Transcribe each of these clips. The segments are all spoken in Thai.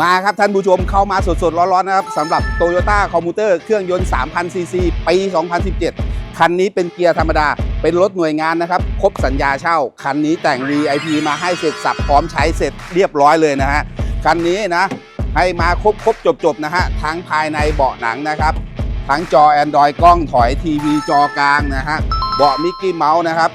มาครับท่านผู้ชมเข้ามาสดๆ ร้อนๆนะครับสำหรับ Toyota c o m m u t e r เครื่องยนต์ 3,000 ซีซีปี 2017 คันนี้เป็นเกียร์ธรรมดา เป็นรถหน่วยงานนะครับ ครบสัญญาเช่า คันนี้แต่ง VIP มาให้เสร็จสับพร้อมใช้เสร็จเรียบร้อยเลยนะฮะ คันนี้นะ ให้มาครบครบจบๆ นะฮะ ทั้งภายในเบาะหนังนะครับ ทั้งจอ Android กล้องถอยทีวีจอกลางนะฮะ เบาะมิกกี้เมาส์นะครับ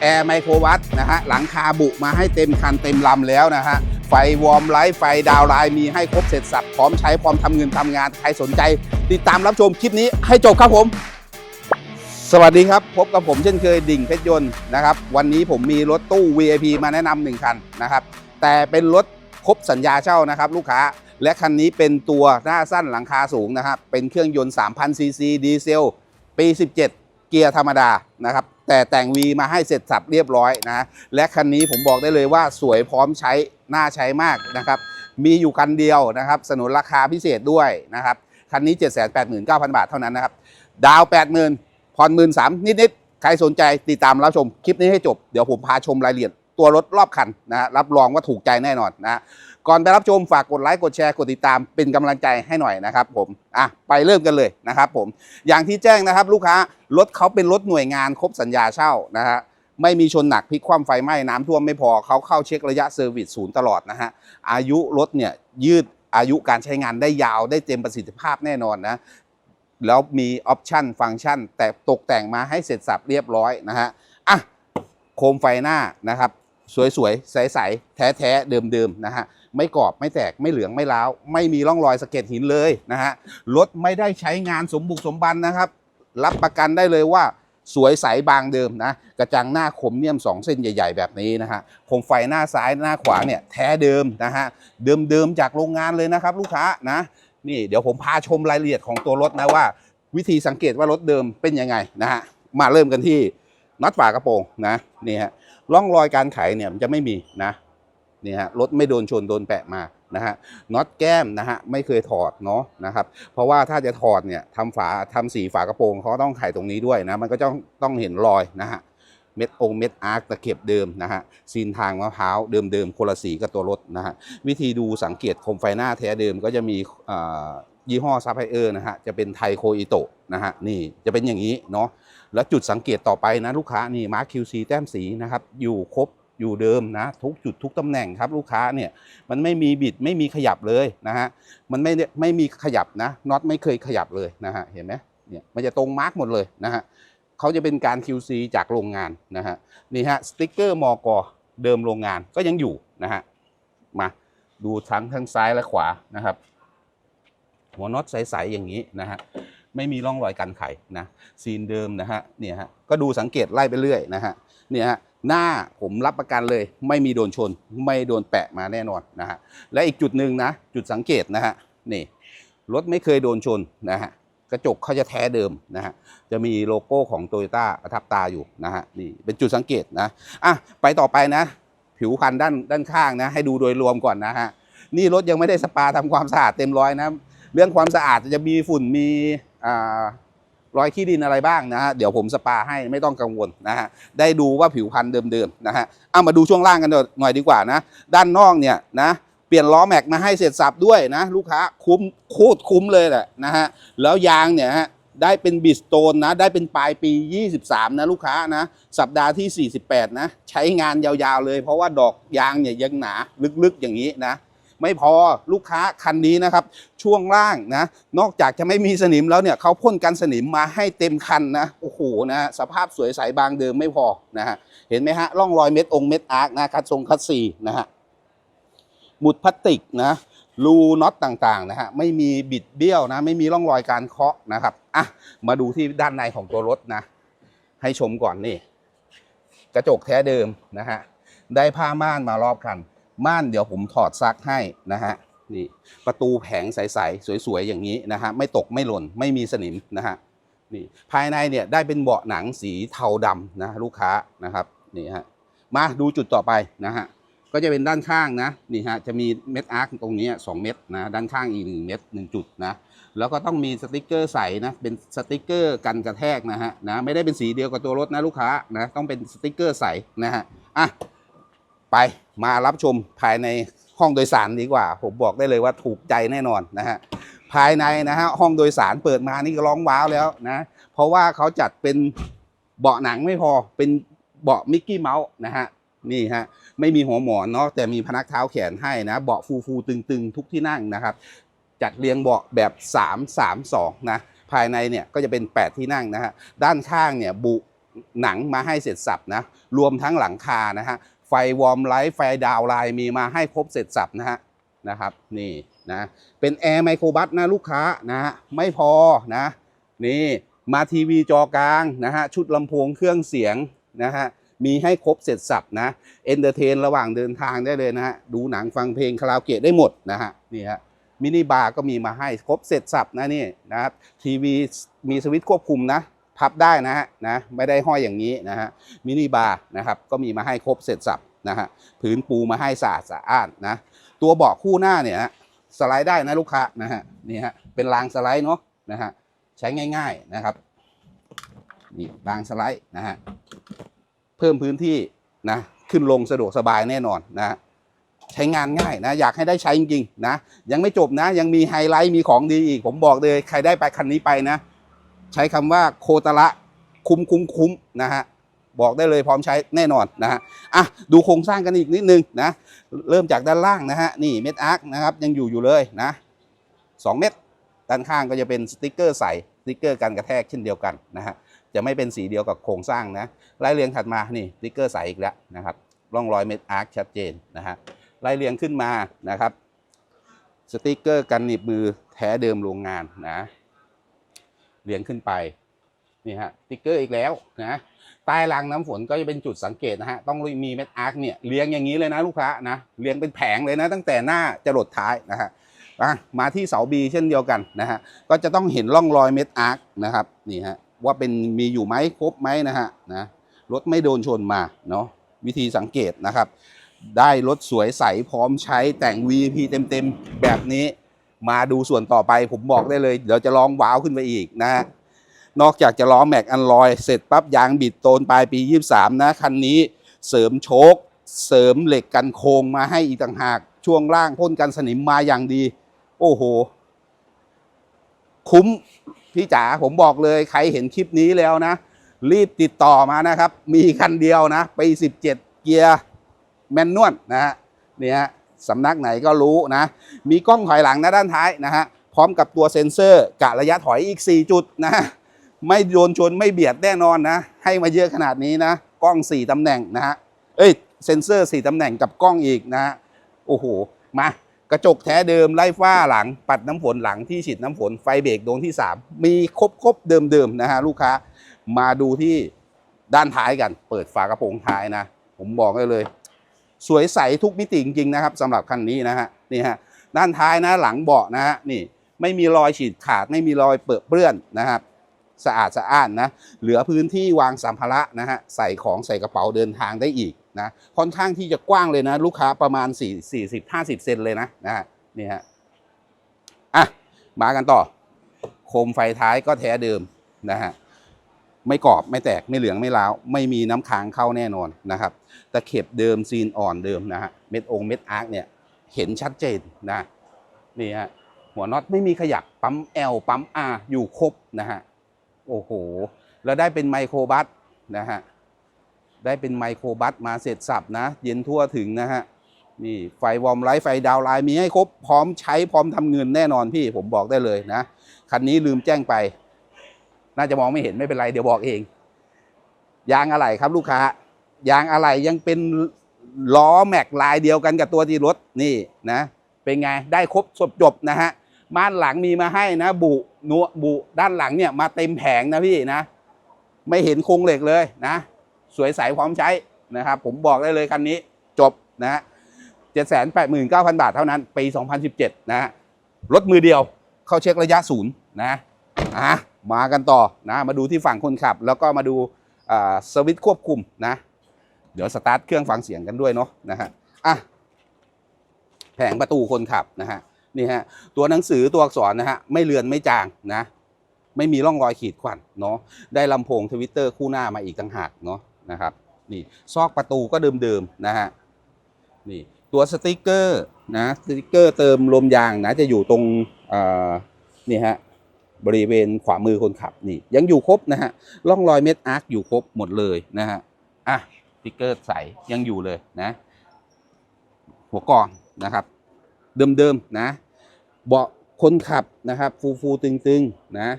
แอร์ไมโครวัตนะฮะ หลังคาบุมาให้เต็มคันเต็มลำแล้วนะฮะ ไฟวอร์มไลท์ไฟดาวไลน์มีให้ครบเสร็จสับพร้อมใช้พร้อมทำเงินทำงานใครสนใจ ติดตามรับชมคลิปนี้ให้จบครับผม สวัสดีครับ พบกับผมเช่นเคยดิ่งเพชรยนต์นะครับ วันนี้ผมมีรถตู้ VIP มาแนะนำหนึ่งคันนะครับ แต่เป็นรถครบสัญญาเช่านะครับ ลูกค้าและคันนี้เป็นตัวหน้าสั้นหลังคาสูงนะครับ เป็นเครื่องยนต์3,000ซีซีดีเซลปี 17 เกียร์ธรรมดานะครับแต่แต่ง V มาให้เสร็จสับเรียบร้อยนะและคันนี้ผมบอกได้เลยว่าสวยพร้อมใช้น่าใช้มากนะครับมีอยู่คันเดียวนะครับสนุนราคาพิเศษด้วยนะครับคันนี้ 789,000 บาทเท่านั้นนะครับดาว 80,000ผ่อนหมื่นสามนิดๆใครสนใจติดตามรับชมคลิปนี้ให้จบเดี๋ยวผมพาชมรายละเอียดตัวรถรอบคันนะฮะรับรองว่าถูกใจแน่นอนนะ ก่อนไปรับชมฝากกดไลค์กดแชร์กดติดตามเป็นกำลังใจให้หน่อยนะครับผมอะไปเริ่มกันเลยนะครับผมอย่างที่แจ้งนะครับลูกค้ารถเขาเป็นรถหน่วยงานครบสัญญาเช่านะฮะไม่มีชนหนักพลิกคว่ำไฟไหม้น้ำท่วมไม่พอเขาเข้าเช็คระยะเซอร์วิสศูนย์ตลอดนะฮะอายุรถเนี่ยยืดอายุการใช้งานได้ยาวได้เต็มประสิทธิภาพแน่นอนนะแล้วมีออปชันฟังก์ชัน แต่ตกแต่งมาให้เสร็จสับเรียบร้อยนะฮะอะโคมไฟหน้านะครับ สวยๆ ใสๆ แท้ๆ เดิมๆ นะฮะ ไม่กรอบไม่แตกไม่เหลืองไม่ล้าวไม่มีร่องรอยสะเก็ดหินเลยนะฮะรถไม่ได้ใช้งานสมบุกสมบันนะครับ รับประกันได้เลยว่าสวยใสบางเดิมนะ กระจังหน้าคมเนียม2เส้นใหญ่ ๆ แบบนี้นะฮะโคมไฟหน้าซ้ายหน้าขวาเนี่ยแท้เดิมนะฮะเดิมๆจากโรงงานเลยนะครับ ลูกค้านะนี่เดี๋ยวผมพาชมรายละเอียดของตัวรถนะว่า วิธีสังเกตว่ารถเดิมเป็นยังไงนะฮะมาเริ่มกันที่น็อตฝากระโปรงนะนี่ฮะร่องรอยการไขเนี่ยมันจะไม่มีนะ นี่ฮะรถไม่โดนชนโดนแปะมานะฮะน็อตแก้มนะฮะไม่เคยถอดเนาะนะครับเพราะว่าถ้าจะถอดเนี่ยทำฝาทำสีฝากระโปรงเขาต้องไขตรงนี้ด้วยนะมันก็ต้องต้องเห็นรอยนะฮะเม็ดองเม็ดอาร์คตะเข็บเดิมนะฮะซีนทางมะพร้าวเดิมๆคนละสีกับตัวรถนะฮะวิธีดูสังเกตโคมไฟหน้าแท้เดิมก็จะมียี่ห้อซัพพลายเออร์นะฮะจะเป็นไทโคอิโตะนะฮะนี่จะเป็นอย่างนี้เนาะแล้วจุดสังเกตต่อไปนะลูกค้านี่มาร์ค QC แต้มสีนะครับอยู่ครบ อยู่เดิมนะทุกจุดทุกตำแหน่งครับลูกค้าเนี่ยมันไม่มีบิดไม่มีขยับเลยนะฮะมันไม่ไม่มีขยับนะน็อตไม่เคยขยับเลยนะฮะเห็นไหมเนี่ยมันจะตรงมาร์กหมดเลยนะฮะเขาจะเป็นการ QC จากโรงงานนะฮะนี่ฮะสติ๊กเกอร์มอกเดิมโรงงานก็ยังอยู่นะฮะมาดูทั้งทั้งซ้ายและขวานะครับ หัวน็อตใสๆอย่างนี้นะฮะไม่มีร่องรอยการไขนะซีนเดิมนะฮะเนี่ยฮะก็ดูสังเกตไล่ไปเรื่อยนะฮะเนี่ยฮะ หน้าผมรับประกันเลย ไม่มีโดนชน ไม่โดนแปะมาแน่นอนนะฮะและอีกจุดหนึ่งนะจุดสังเกตนะฮะนี่รถไม่เคยโดนชนนะฮะกระจกเขาจะแท้เดิมนะฮะจะมีโลโก้ของโตโยต้าประทับตาอยู่นะฮะนี่เป็นจุดสังเกตนะอะไปต่อไปนะ ผิวพันธุ์ด้านด้านข้างนะให้ดูโดยรวมก่อนนะฮะนี่รถยังไม่ได้สปาทำความสะอาดเต็มร้อยนะเรื่องความสะอาดจะมีฝุ่นมีอ่า รอยขี้ดินอะไรบ้างนะฮะเดี๋ยวผมสปาให้ไม่ต้องกังวลนะฮะได้ดูว่าผิวพรรณเดิมๆนะฮะเอามาดูช่วงล่างกันหน่อยดีกว่านะ ด้านนอกเนี่ยนะเปลี่ยนล้อแม็กมาให้เสร็จสับด้วยนะลูกค้าคุ้มโคตรคุ้มเลยแหละนะฮะแล้วยางเนี่ยฮะได้เป็นบิสโตนนะได้เป็นปลายปี 23 นะลูกค้านะ สัปดาห์ที่ 48 นะ ใช้งานยาวๆเลย เพราะว่าดอกยางเนี่ยยังหนาลึกๆอย่างนี้นะ ไม่พอลูกค้าคันนี้นะครับ ช่วงล่างนะ นอกจากจะไม่มีสนิมแล้วเนี่ยเขาพ่นกันสนิมมาให้เต็มคันนะโอ้โหนะสภาพสวยใสบางเดิมไม่พอนะฮะเห็นไหมฮะร่องรอยเม็ดองเม็ดอาร์คนะคัดทรงคัดซีนะฮะหมุดพลาสติกนะรูน็อตต่างๆนะฮะไม่มีบิดเบี้ยวนะ ไม่มีร่องรอยการเคาะนะครับอะมาดูที่ด้านในของตัวรถนะ ให้ชมก่อนนี่ กระจกแท้เดิมนะฮะได้ผ้าม่านมารอบคัน ม่านเดี๋ยวผมถอดซักให้นะฮะนี่ประตูแผงใสๆสวยๆอย่างนี้นะฮะไม่ตกไม่หล่นไม่มีสนิมนะฮะนี่ภายในเนี่ยได้เป็นเบาะหนังสีเทาดำนะลูกค้านะครับนี่ฮะมาดูจุดต่อไปนะฮะก็จะเป็นด้านข้างนะนี่ฮะจะมีเม็ดอาร์คตรงนี้สองเม็ดนะด้านข้างอีกหนึ่งเม็ดหนึ่งจุดนะแล้วก็ต้องมีสติกเกอร์ใสนะเป็นสติกเกอร์กันกระแทกนะฮะนะไม่ได้เป็นสีเดียวกับตัวรถนะลูกค้านะต้องเป็นสติกเกอร์ใสนะฮะอะไป มารับชมภายในห้องโดยสารดีกว่า ผมบอกได้เลยว่าถูกใจแน่นอนนะฮะภายในนะฮะห้องโดยสารเปิดมานี่ก็ร้องว้าวแล้วนะเพราะว่าเขาจัดเป็นเบาะหนังไม่พอเป็นเบาะมิกกี้เมาส์นะฮะนี่ฮะไม่มีหัวหมอนเนาะแต่มีพนักเท้าแขนให้นะเบาะฟูฟูตึงๆ ทุกที่นั่งนะครับ จัดเรียงเบาะแบบ 3 3 2นะภายในเนี่ยก็จะเป็น 8 ที่นั่งนะฮะด้านข้างเนี่ยบุหนังมาให้เสร็จสับนะรวมทั้งหลังคานะฮะ ไฟวอร์มไลท์ไฟดาวไลน์มีมาให้ครบเสร็จสับนะฮะนะครับนี่นะเป็นแอร์ไมโครบัสนะลูกค้านะฮะไม่พอนะนี่มาทีวีจอกลางนะฮะชุดลำโพงเครื่องเสียงนะฮะมีให้ครบเสร็จสับนะเอนเตอร์เทนระหว่างเดินทางได้เลยนะฮะดูหนังฟังเพลงคาราโอเกะได้หมดนะฮะนี่ฮะมินิบาร์ก็มีมาให้ครบเสร็จสับนะนี่นะครับทีวีมีสวิตช์ควบคุมนะ พับได้นะฮะนะไม่ได้ห้อยอย่างนี้นะฮะมินิบาร์นะครับก็มีมาให้ครบเสร็จสับนะฮะพื้นปูมาให้สะอาดสะอ้านนะตัวเบาะคู่หน้าเนี่ยสไลด์ได้นะลูกค้านะฮะนี่ฮะเป็นรางสไลด์เนาะนะฮะใช้ง่าย ๆนะครับนี่รางสไลด์นะฮะเพิ่มพื้นที่นะขึ้นลงสะดวกสบายแน่นอนนะฮะใช้งานง่ายนะอยากให้ได้ใช้จริงๆนะยังไม่จบนะยังมีไฮไลท์มีของดีอีก ผมบอกเลยใครได้ไปคันนี้ไปนะ ใช้คำว่าโคตระคุ้มคุ้มคุ้มนะฮะบอกได้เลยพร้อมใช้แน่นอนนะฮะอะดูโครงสร้างกันอีกนิดนึงนะเริ่มจากด้านล่างนะฮะนี่เม็ดอาร์คนะครับยังอยู่อยู่เลยนะสองเม็ดด้านข้างก็จะเป็นสติกเกอร์ใสสติกเกอร์กันกระแทกเช่นเดียวกันนะฮะจะไม่เป็นสีเดียวกับโครงสร้างนะไล่เรียงถัดมานี่สติกเกอร์ใสอีกแล้วนะครับร่องรอยเม็ดอาร์คชัดเจนนะฮะไล่เรียงขึ้นมานะครับสติกเกอร์กันหนีบมือแท้เดิมโรงงานนะ เรียงขึ้นไปนี่ฮะติ๊กเกอร์อีกแล้วนะใต้รางน้ำฝนก็จะเป็นจุดสังเกตนะฮะต้องมีเม็ดอาร์คเนี่ยเรียงอย่างนี้เลยนะลูกค้านะเรียงเป็นแผงเลยนะ ตั้งแต่หน้าจะหลดท้ายนะฮะมาที่เสาบีเช่นเดียวกันนะฮะก็จะต้องเห็นร่องรอยเม็ดอาร์คนะครับนี่ฮะว่าเป็นมีอยู่ไหมครบไหมนะฮะนะรถไม่โดนชนมาเนาะวิธีสังเกตนะครับ ได้รถสวยใสพร้อมใช้แต่ง VP เต็มๆแบบนี้ มาดูส่วนต่อไปผมบอกได้เลย เดี๋ยวจะลองว้าวขึ้นไปอีกนะฮะนอกจากจะล้อแม็กอันลอยเสร็จปั๊บยางบิดโตนปลายปี 23 นะ คันนี้เสริมโชคเสริมเหล็กกันโครงมาให้อีกต่างหาก ช่วงล่างพ่นกันสนิมมาอย่างดี โอ้โห คุ้มพี่จ๋าผมบอกเลยใครเห็นคลิปนี้แล้วนะ รีบติดต่อมานะครับ มีคันเดียวนะปี17 เกียร์แมนนวลนะฮะนี่ฮะ สำนักไหนก็รู้นะ มีกล้องถอยหลังนะด้านท้ายนะฮะ พร้อมกับตัวเซ็นเซอร์กะระยะถอยอีก 4 จุดนะฮะไม่โดนชนไม่เบียดแน่นอนนะ ให้มาเยอะขนาดนี้นะ กล้อง 4ตำแหน่งนะฮะ เอ้ย เซ็นเซอร์ 4ตำแหน่งกับกล้องอีกนะฮะ โอ้โห มากระจกแท้เดิมไล่ฟ้าหลัง ปัดน้ำฝนหลังที่ฉีดน้ำฝนไฟเบรกดวงที่ 3 มีครบครบๆเดิมๆนะฮะลูกค้ามาดูที่ด้านท้ายกัน เปิดฝากระโปรงท้ายนะ ผมบอกได้เลย สวยใสทุกมิติจริงๆนะครับสำหรับคันนี้นะฮะนี่ฮะด้านท้ายนะหลังเบาะนะฮะนี่ไม่มีรอยฉีดขาดไม่มีรอยเปื้อนเปื้อนนะครับสะอาดสะอ้านนะเหลือพื้นที่วางสัมภาระนะฮะใส่ของใส่กระเป๋าเดินทางได้อีกนะค่อนข้างที่จะกว้างเลยนะ ลูกค้าประมาณ 4 40 50 เซนเลยนะนะฮะนี่ฮะอะมากันต่อ โคมไฟท้ายก็แท้เดิมนะฮะ ไม่กรอบไม่แตกไม่เหลืองไม่ร้าวไม่มีน้ำค้างเข้าแน่นอนนะครับตะเข็บเดิมซีนอ่อนเดิมนะฮะเม็ดองเม็ดอาร์คเนี่ยเห็นชัดเจนนะนี่ฮะหัวน็อตไม่มีขยับปั๊ม L ปั๊ม R อยู่ครบนะฮะโอ้โหแล้วได้เป็นไมโครบัสนะฮะได้เป็นไมโครบัสมาเสร็จสับนะ เย็นทั่วถึงนะฮะนี่ไฟวอร์มไลท์ไฟดาวไลน์มีให้ครบพร้อมใช้พร้อมทำเงินแน่นอนพี่ผมบอกได้เลยนะ คันนี้ลืมแจ้งไป น่าจะมองไม่เห็นไม่เป็นไรเดี๋ยวบอกเอง ยางอะไหล่ครับลูกค้า ยางอะไหล่ยังเป็นล้อแม็กลายเดียวกันกับตัวที่รถนี่นะ เป็นไงได้ครบจบจบนะฮะม่านหลังมีมาให้นะบุนัวบุด้านหลังเนี่ยมาเต็มแผงนะพี่นะ ไม่เห็นโครงเหล็กเลยนะ สวยใสพร้อมใช้นะครับ ผมบอกได้เลยคันนี้จบนะฮะเจ็ดแสนแปดหมื่นเก้าพันบาทเท่านั้นปีสองพันสิบเจ็ดนะฮะรถมือเดียวเข้าเช็คระยะศูนย์นะอะ มากันต่อนะมาดูที่ฝั่งคนขับ แล้วก็มาดูสวิตช์ควบคุมนะ เดี๋ยวสตาร์ทเครื่องฟังเสียงกันด้วยเนาะนะฮะอะแผงประตูคนขับนะฮะนี่ฮะตัวหนังสือตัวอักษรนะฮะไม่เลือนไม่จางนะไม่มีร่องรอยขีดข่วนเนาะได้ลำโพงทวิตเตอร์คู่หน้ามาอีกต่างหากเนาะนะครับนี่ซอกประตูก็เดิมๆนะฮะนี่ตัวสติกเกอร์นะสติกเกอร์เติมลมยางนะจะอยู่ตรงอ่านี่ฮะ บริเวณขวามือคนขับนี่ยังอยู่ครบนะฮะร่องรอยเม็ดอาร์คอยู่ครบหมดเลยนะฮะอะสติกเกอร์ใสยังอยู่เลยนะ หัวกองนะครับ เดิมๆนะ เบาะคนขับนะครับ ฟูฟูตึงๆนะ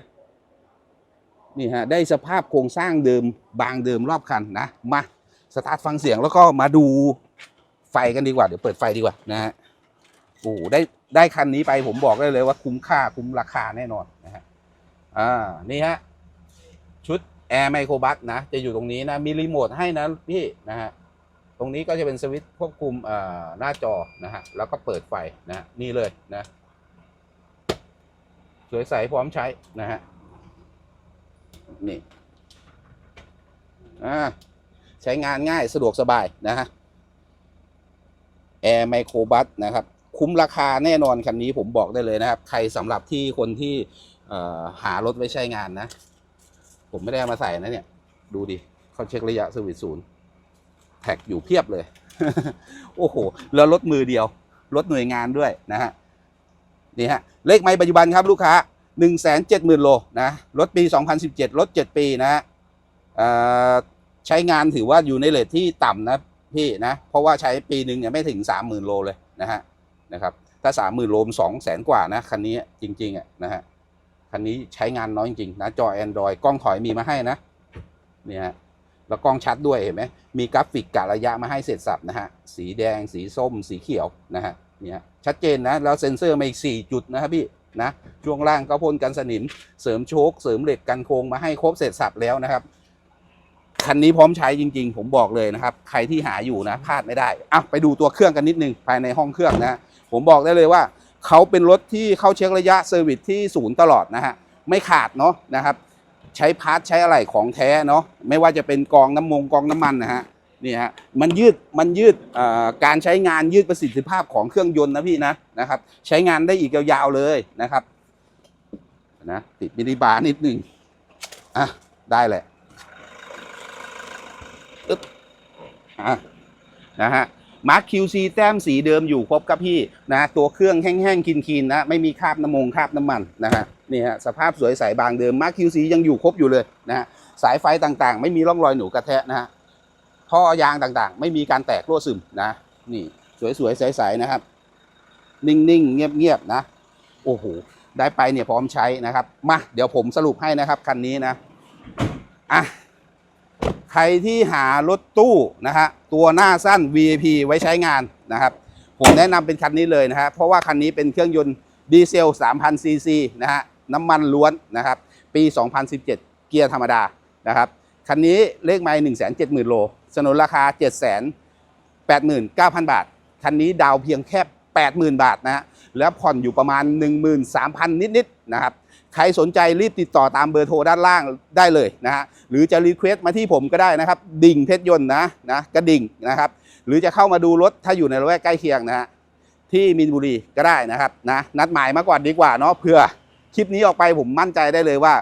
นี่ฮะได้สภาพโครงสร้างเดิมบางเดิมรอบคันนะมาสตาร์ทฟังเสียงแล้วก็มาดูไฟกันดีกว่า เดี๋ยวเปิดไฟดีกว่านะฮะโอ้ได้ได้คันนี้ไปผมบอกได้เลยว่าคุ้มค่าคุ้มราคาแน่นอนนะฮะ อ่านี่ฮะชุดแอร์ไมโครบัสนะ จะอยู่ตรงนี้นะ มีรีโมทให้นะพี่นะฮะตรงนี้ก็จะเป็นสวิตช์ควบคุมหน้าจอนะฮะแล้วก็เปิดไฟนะฮะนี่เลยนะสวยใสพร้อมใช้นะฮะนี่อ่าใช้งานง่ายสะดวกสบายนะฮะแอร์ไมโครบัสนะครับ คุ้มราคาแน่นอนคันนี้ผมบอกได้เลยนะครับ ใครสำหรับที่คนที่ หารถไว้ใช้งานนะ ผมไม่ได้ามาใส่นะเนี่ย ดูดิเขาเช็คระยะสวิตศูนย์แท็กอยู่เพียบเลย โอ้โห แล้วรถมือเดียว รถหน่วยงานด้วยนะฮะ นี่ฮะ เลขไม้ปัจจุบันครับลูกค้า 1 7 0 0 0 0 โลนะ รถปี 2017 รถ 7 ปีนะฮะใช้งานถือว่าอยู่ในเลทที่ต่ำนะพี่นะ เพราะว่าใช้ปีหนึ่งเนี่ยไม่ถึง 30,000 โลเลยนะฮะ นะครับ ถ้า 30,000 โลม2แสนกว่านะคันนี้จริงๆอะนะฮะ คันนี้ใช้งานน้อยจริงๆนะจอ Android กล้องถอยมีมาให้นะเนี่ยแล้วกล้องชัดด้วยเห็นไหมมีกราฟิกกะระยะมาให้เสร็จสับนะฮะสีแดง สีส้ม สีเขียวนะฮะเนี่ยชัดเจนนะแล้วเซ็นเซอร์มาอีก4จุดนะครับพี่นะช่วงล่างก็พ่นกันสนิม เสริมโชคเสริมเหล็กกันโค้งมาให้ครบเสร็จสับแล้วนะครับคันนี้พร้อมใช้จริง ๆ ผมบอกเลยนะครับ ใครที่หาอยู่นะพลาดไม่ได้อะไปดูตัวเครื่องกันนิดนึงภายในห้องเครื่องนะ ผมบอกได้เลยว่า เขาเป็นรถที่เข้าเช็คระยะเซอร์วิสที่ศูนย์ตลอดนะฮะไม่ขาดเนาะนะครับ ใช้พาร์ทใช้อะไรของแท้เนาะไม่ว่าจะเป็นกองน้ำมงกองน้ำมันนะฮะนี่ฮะมันยืดมันยืดการใช้งานยืดประสิทธิภาพของเครื่องยนต์นะพี่นะนะครับ ใช้งานได้อีกยาวๆเลยนะครับนะติดมินิบาร์นิดหนึ่งอะได้แหละอึ๊บอะนะฮะ มาร์ค QC แต้มสีเดิมอยู่ครบครับพี่นะตัวเครื่องแห้งๆคินๆนะไม่มีคราบน้ำมงคราบน้ำมันนะฮะนี่ฮะสภาพสวยใสบางเดิมมาร์ค QC ยังอยู่ครบอยู่เลยนะฮะสายไฟต่างๆ ไม่มีร่องรอยหนูกระแทะนะฮะท่อยางต่างๆ ไม่มีการแตกรั่วซึมนะนี่สวยๆใสๆนะครับ นิ่งๆ เงียบๆนะโอ้โหได้ไปเนี่ยพร้อมใช้นะครับมาเดี๋ยวผมสรุปให้นะครับคันนี้นะอะ ใครที่หารถตู้นะฮะตัวหน้าสั้น VIP ไว้ใช้งานนะครับ ผมแนะนำเป็นคันนี้เลยนะฮะเพราะว่าคันนี้เป็นเครื่องยนต์ดีเซล 3,000 ซีซีนะฮะน้ำมันล้วนนะครับ ปี 2017 เกียร์ธรรมดานะครับคันนี้เลขไมล์170,000 โล สนนราคา 789,000 บาท คันนี้ดาวเพียงแค่ 80,000 บาทนะฮะแล้วผ่อนอยู่ประมาณ 13,000 นิดๆนะครับ ใครสนใจรีบติดต่อตามเบอร์โทรด้านล่างได้เลยนะฮะหรือจะรีเควสต์มาที่ผมก็ได้นะครับ ดิ่งเพชรยนต์นะนะกระดิ่งนะครับ หรือจะเข้ามาดูรถถ้าอยู่ในละแวกใกล้เคียงนะฮะที่มีนบุรีก็ได้นะครับนะนัดหมายมาก่อนดีกว่าเนาะเพื่อคลิปนี้ออกไปผมมั่นใจได้เลยว่า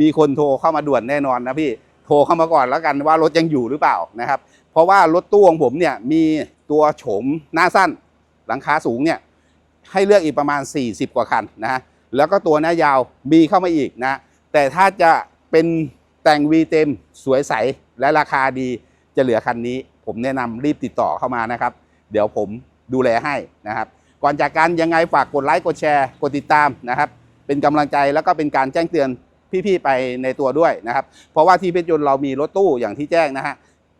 มีคนโทรเข้ามาด่วนแน่นอนนะพี่โทรเข้ามาก่อนแล้วกันว่ารถยังอยู่หรือเปล่านะครับ เพราะว่ารถตู้ของผมเนี่ยมีตัวโฉมหน้าสั้นหลังคาสูงเนี่ยให้เลือกอีกประมาณ 40 กว่าคันนะฮะ แล้วก็ตัวหน้ายาวมีเข้ามาอีกนะ แต่ถ้าจะเป็นแต่ง V เต็มสวยใสและราคาดีจะเหลือคันนี้ ผมแนะนำรีบติดต่อเข้ามานะครับ เดี๋ยวผมดูแลให้นะครับ ก่อนจากกันยังไงฝากกดไลค์กดแชร์กดติดตามนะครับ เป็นกำลังใจแล้วก็เป็นการแจ้งเตือนพี่ๆไปในตัวด้วยนะครับ เพราะว่าที่เพชรยนต์เรามีรถตู้อย่างที่แจ้งนะฮะ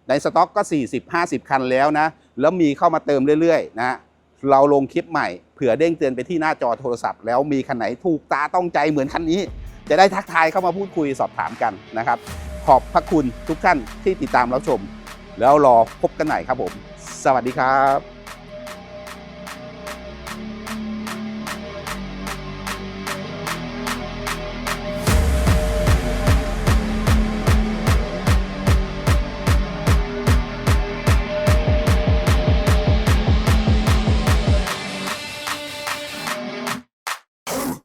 ในสต็อกก็ 40-50 คันแล้วนะ แล้วมีเข้ามาเติมเรื่อยๆ นะฮะ เราลงคลิปใหม่เผื่อเด้งเตือนไปที่หน้าจอโทรศัพท์ แล้วมีคันไหนถูกตาต้องใจเหมือนคันนี้ จะได้ทักทายเข้ามาพูดคุยสอบถามกันนะครับ ขอบพระคุณทุกท่านที่ติดตามรับชม แล้วรอพบกันใหม่ครับผม สวัสดีครับ